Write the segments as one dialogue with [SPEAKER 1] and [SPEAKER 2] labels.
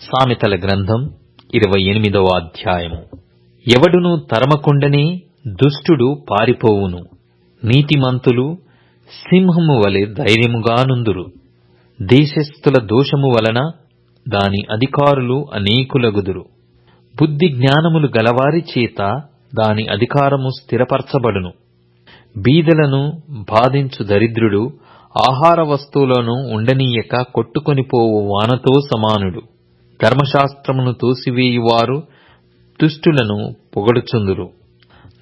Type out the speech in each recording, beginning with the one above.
[SPEAKER 1] సామెతల గ్రంథం ఇరవై ఎనిమిదవ అధ్యాయము. ఎవడును తరమకుండనే దుష్టుడు పారిపోవును. నీతిమంతులు సింహము వలె ధైర్యముగానుందురు దేశస్థుల దోషము వలన దాని అధికారులు అనేకులగుదురు. బుద్ధి జ్ఞానములు గలవారి చేత దాని అధికారము స్థిరపరచబడును. బీదలను బాధించు దరిద్రుడు ఆహార వస్తువులను ఉండనీయక కొట్టుకొనిపోవు వానతో సమానుడు. ధర్మశాస్త్రమును తోసివేయువారు దుష్టులను పొగడుచుందురు.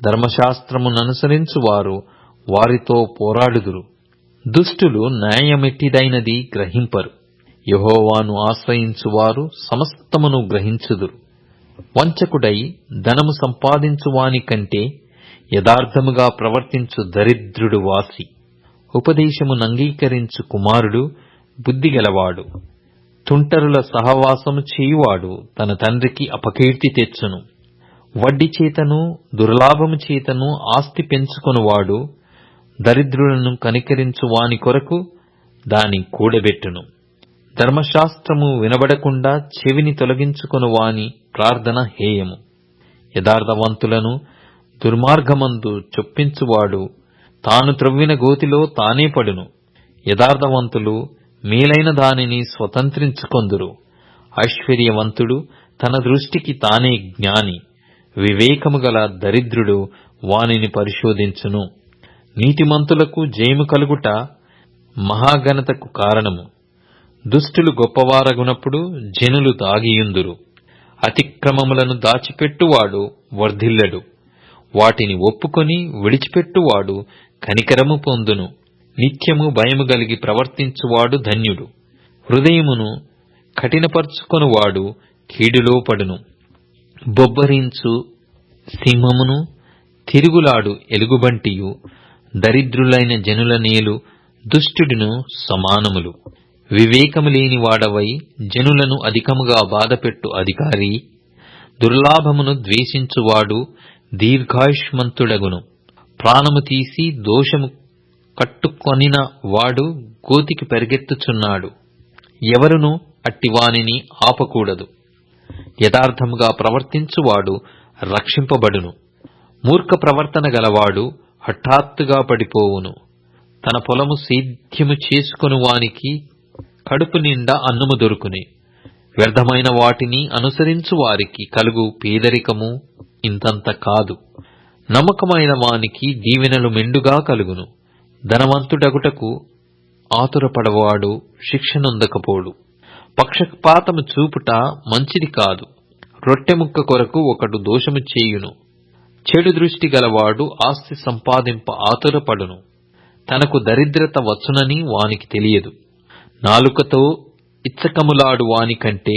[SPEAKER 1] ధర్మశాస్త్రముననుసరించువారు వారితో పోరాడుదురు. దుష్టులు న్యాయమెట్టిదైనది గ్రహింపరు. యహోవాను ఆశ్రయించువారు సమస్తమును గ్రహించుదురు. వంచకుడై ధనము సంపాదించువాని కంటే యథార్థముగా ప్రవర్తించు దరిద్రుడు వాసి. ఉపదేశమునంగీకరించు కుమారుడు బుద్ధిగలవాడు. తుంటరుల సహవాసము చేయువాడు తన తండ్రికి అపకీర్తి తెచ్చును. వడ్డీ చేతను దుర్లాభము చేతను ఆస్తి పెంచుకొనువాడు దరిద్రులను కనికరించు వాని కొరకు దాని కూడబెట్టును. ధర్మశాస్త్రము వినబడకుండా చెవిని తొలగించుకొను వాని ప్రార్థన హేయము. యథార్థవంతులను దుర్మార్గమందు చొప్పించువాడు తాను త్రవ్విన గోతిలో తానే పడును. యథార్థవంతులు మేలైన దానిని స్వతంత్రించుకొందురు. ఐశ్వర్యవంతుడు తన దృష్టికి తానే జ్ఞాని. వివేకము గల దరిద్రుడు వానిని పరిశోధించును. నీతిమంతులకు జయము కలుగుట మహాఘనతకు కారణము. దుష్టులు గొప్పవారగునప్పుడు జనులు దాగియుందురు. అతిక్రమములను దాచిపెట్టువాడు వర్ధిల్లడు. వాటిని ఒప్పుకొని విడిచిపెట్టువాడు కనికరము పొందును. నిత్యము భయము కలిగి ప్రవర్తించువాడు ధన్యుడు. హృదయమును కఠినపరుచుకొనువాడు కీడులో పడును. బొబ్బరించు సింహమును తిరుగులాడు ఎలుగుబంటియు. దరిద్రులైన జనుల నేలు దుష్టుడును సమానములు. వివేకము లేని వాడవై జనులను అధికముగా బాధపెట్టు అధికారి. దుర్లాభమును ద్వేషించువాడు దీర్ఘాయుష్మంతుడగును. ప్రాణము తీసి దోషము కట్టుకొనిన వాడు గోతికి పరిగెత్తుచున్నాడు. ఎవరును అట్టివానిని ఆపకూడదు. యథార్థముగా ప్రవర్తించువాడు రక్షింపబడును. మూర్ఖ ప్రవర్తన గలవాడు హఠాత్తుగా పడిపోవును. తన పొలము సేద్యము చేసుకొను వానికి కడుపు నిండా అన్నము దొరుకుని. వ్యర్థమైన వాటిని అనుసరించు వారికి కలుగు పేదరికము ఇంతంత కాదు. నమ్మకమైన వానికి దీవెనలు మెండుగా కలుగును. ధనవంతుడగుటకు ఆతురపడవాడు శిక్షనొందకపోడు. పక్షపాతము చూపుట మంచిది కాదు. రొట్టెముక్క కొరకు ఒకడు దోషము చేయును. చెడు దృష్టి గలవాడు ఆస్తి సంపాదింప ఆతురపడును. తనకు దరిద్రత వచ్చునని వానికి తెలియదు. నాలుకతో ఇచ్చకములాడు వాని కంటే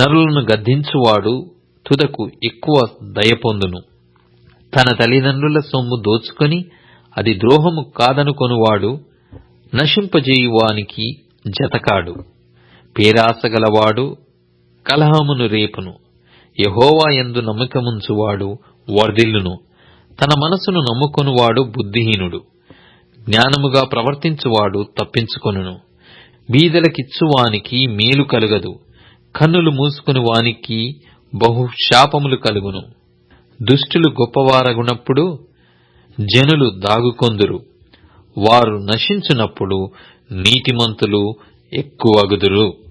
[SPEAKER 1] నరులను గద్దించువాడు తుదకు ఎక్కువ దయ పొందును. తన తల్లిదండ్రుల సొమ్ము దోచుకొని అది ద్రోహము కాదనుకొనువాడు నశింపజేయువానికి జతకాడు. పేరాసగలవాడు కలహమును రేపును. యహోవా ఎందు నమ్మకముంచువాడు వర్ధిల్లును. తన మనసును నమ్ముకొనువాడు బుద్ధిహీనుడు. జ్ఞానముగా ప్రవర్తించువాడు తప్పించుకొనును. బీదలకిచ్చువానికి మేలు కలుగదు. కన్నులు మూసుకుని వానికి బహుశాపములు కలుగును. దుష్టులు గొప్పవారగునప్పుడు జనులు దాగుకొందురు. వారు నశించునప్పుడు నీతిమంతులు ఎక్కువగుదురు.